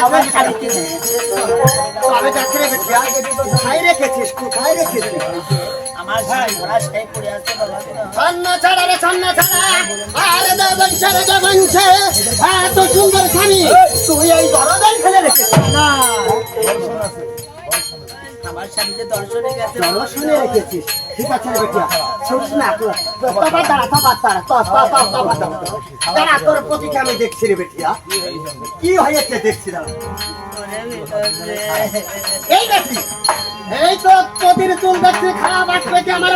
কোথায় ছাড়া রে ছন্ন ছাড়া। এত সুন্দর তুই এই দরজায় ফেলে রেখেছিস। না। দর্শনে রেখেছিস ঠিক আছে বেটিয়া শুনিস না তবা দাঁড়া তবা দাঁড়া এই তো তোদের চুল দেখছি খারাপ আসবে কি আমার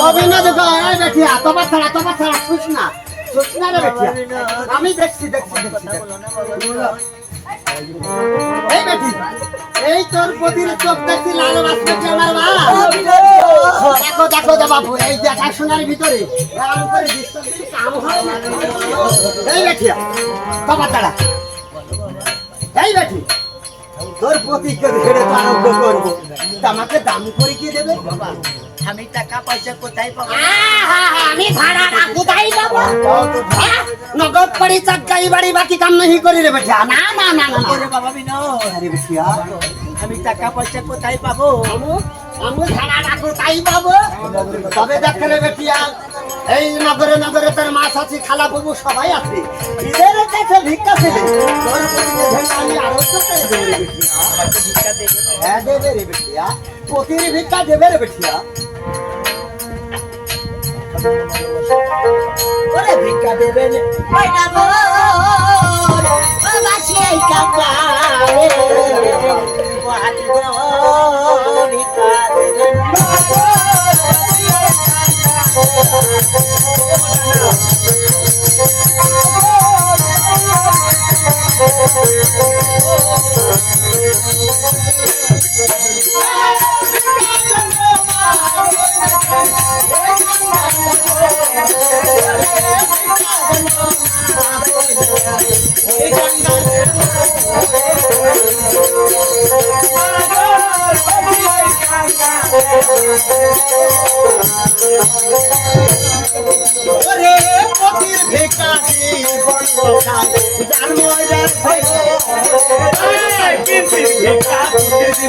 অভিনয় দেখো এই বেটিয়া তবা ছাড়া তবা ছাড়া শুস না রে বেটিয়া আমি দেখছি দেখছি দেখছি। এই বেটি এই তোর প্রতির চোখ দেখছি লাল বাসবে কি আমার মা। দেখো দেখো দে বাবু এই ভিতরে কাম হয় না। এই বেটিয়া বাবা দাঁড়া এই বেটি তোর প্রতিকে ধরে আরম্ভ করব আমাকে দাম করে কি দেবে? বাবা আমি টাকা পয়সা কোথায় পাবো? আমি ভাড়া রাখব তাই পাবো? হ্যাঁ? নগদ করি চাকাই বাড়ি বাকি কাম নাহি করি রে বেটিয়া না না না না। বাবা বিনোদ আরে বেটিয়া আমি টাকা পয়সা কোথায় পাবো? আমু আমু ভাড়া রাখব তাই পাবো? তবে দেখে রে বেটিয়া এই নগরে নগরে তোর মাছ আছে খালা বাবু সবাই আছে। ঈদের কাছে ভিক্ষা ছেলে তোর প্রতিকে ধরে আমি আরও তো করে দেবো রে বেটিয়া। আমাকে ভিক্ষা দেবে হ্যাঁ দেবে রে বেটিয়া। প্রতির ভিক্ষা দেবে রে বেটিয়া। ওরে ভিক্ষা দেবে রে ময়না মোর বাবা সেই কাকা Thank you.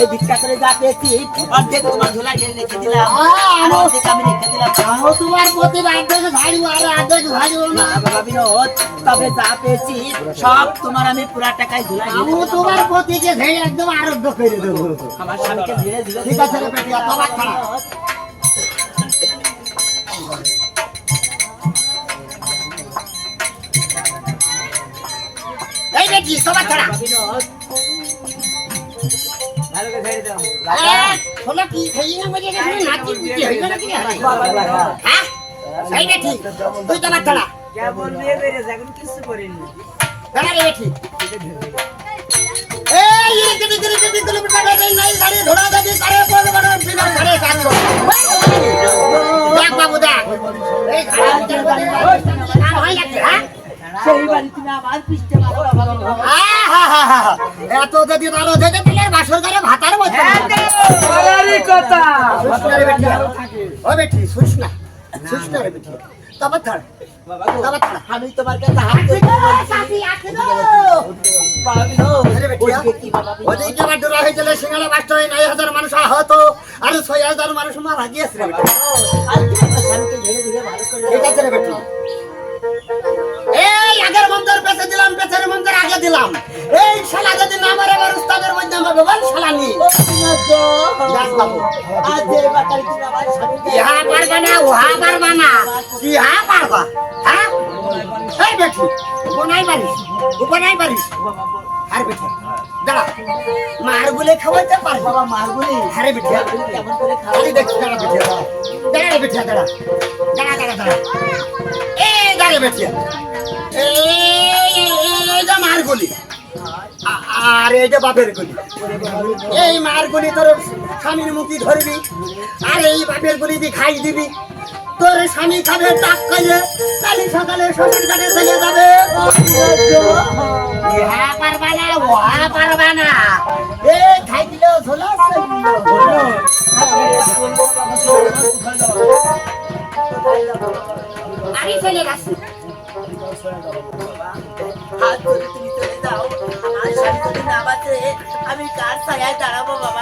এই ভিক্ষা করে যা পেয়েছি অর্ধেক তোমার ঝোলা গিয়ে রেখে দিলাম। আর অর্ধেক আমি রেখে দিলাম। আমি তোমার প্রতি অর্ধেক ঝাড়িও আর অর্ধেক ঝাড়িও না বাবা বিনোদ তবে যা পেয়েছি সব তোমার আমি পুরা টাকায় ঝুলাই আমি তোমার প্রতিকে ঝেড়ে একদম আরোগ্য করে দেবো। আমার স্বামীকে ধীরে ধীরে ঠিক আছে রে বেটিয়া তোমার খারাপ এই বেটি তোমার খারাপ হলো কি খেয়ে না মজে গেছে নাচি কুচি হইল নাকি। হ্যাঁ এই বেটি তুই হয় হ্যাঁ সেই বাড়ি আমার পিছতে মারো বাবা বিনোদ। আহাহাহা, এত যদি আরও যেতে তাহলে বাসর ঘরে ভাতার মতো কথা। রে বেটি? ও বেটি শুনিস না। শুনিস না রে বেটি। তবে থাড় আমি তোমার কাছে ধরে হয়ে আহত। আর ছয় হাজার মানুষ মারা গিয়েছে দিলাম পেছের মন্দির আগে দিলাম। এই শালা যদি না মারে আমার উস্তাদের মধ্যে হবে বল শালা নি ইহা পারবা না উহা পারবা না। ইহা পারবা। হ্যাঁ? এই বেটি উপনাই পারিস উপনাই পারিস বল। আরে বেটি দাঁড়া। মার বলে খাওয়াইতে পারব। বাবা মারগুলি আরে বেটিয়া কেমন করে দেখি দাঁড়া বেটিয়া দাঁড়া। বেটিয়া দাঁড়া। দাঁড়া দাঁড়া দাঁড়া। এই দাঁড়া বেটিয়া মার গলি? আর, এই যে বাপের গলি। এই মার গলি তোর স্বামীর মুখি ধরবি, আর এই বাপের গলি দিয়ে খাই দিবি। তোর স্বামী খাবে টাক খাইয়ে, কালি সকালে শ্বশুর কাটে চলে যাবে। পারবা না পারবা না। খাই আমি চলে যাচ্ছি হাত ধরে বাবাতে আমি কার ছায়ায় দাঁড়াবো বাবা?